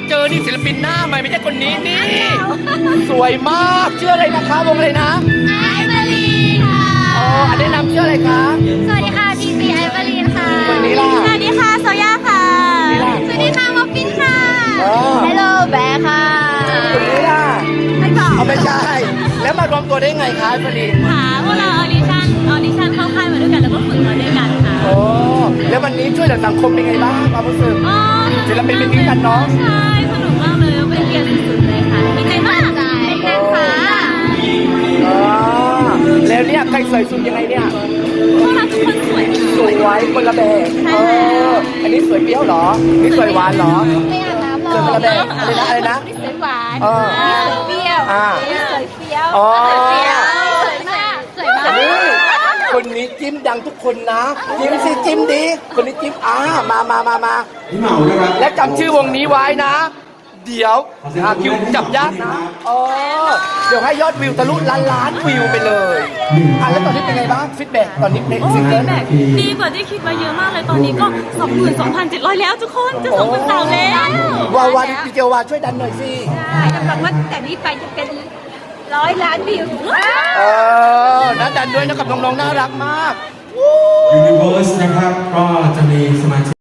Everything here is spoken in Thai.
มาเจอนี่ศิลปินหน้าใหม่ไม่ใช่คนนี้นี่ สวยมากชื่ออะไรนะคะวงอะไรนะไอเวอรีนค่ะ อ๋ออันแนะนำชื่ออะไรคะสวัสดีค่ะพีซีไอเวอรีนค่ะคนนี้ล่ะ สวัสดีค่ะโซย่าค่ะนี่ล่ะสวัสดีค่ะมอฟฟินค่ะอ๋อฮัลโหลแบร์ค่ะคนนี้ล่ะไม่บอกเอาไม่ใช่ แล้วมารวมตัวได้ไงคะพอดีค่ะพวกเราออดิชั่นออดิชั่นเข้าค่ายมาด้วยกันแล้วก็ฝึกมาด้วยกันค่ะโอ้แล้ววันนี้ช่วยเหลือสังคมเป็นไงบ้างความรู้สึกอ๋อศิลปินเป็นทีมกันเนอะ เนี่ยใครสวยสุดยังไงเนี่ยพวกเราทุกคนสวยค่ะสวยคนละแบบเอออันนี้สวยเปรี้ยวเหรอนี่สวยหวานเหรอ ไม่อาบน้ำหรสวยคนละแบบอะไรนะอะไรนะนี่สวยหวานเออนี่สวยเปรี้ยวอ่านี่สวยเปรี้ยวอ๋อสวยเปรี้ยวสวยมากสวยมากนี่คนนี้จิ้มดังทุกคนนะจิ้มสิจิ้มดี คนนี้จิ้มอ่ามามามามาพี่เหมานะครับและจำชื่อวงนี้ไว้นะ เดี๋ยวหาคิวจับยากนะอ๋อเดี๋ยวให้ยอดวิวทะลุล้านล้านวิวไปเลยอะแล้วตอนนี้เป็นไงบ้างฟีดแบ็กตอนนี้ในโอ้ซิงฟีเกิลดแบ็กดีกว่าที่คิดไว้เยอะมากเลยตอนนี้ก็ 22,700 แล้วทุกคนจะ23,000แล้ววาวาดิเจวาช่วยดันหน่อยสิใช่แต่บอกว่าแต่นี้ไปจะเป็นร้อยล้านวิวเออนะดันด้วยนะกับน้องๆน่ารักมากยูนิเวอร์สนะครับก็จะมีสมาชิก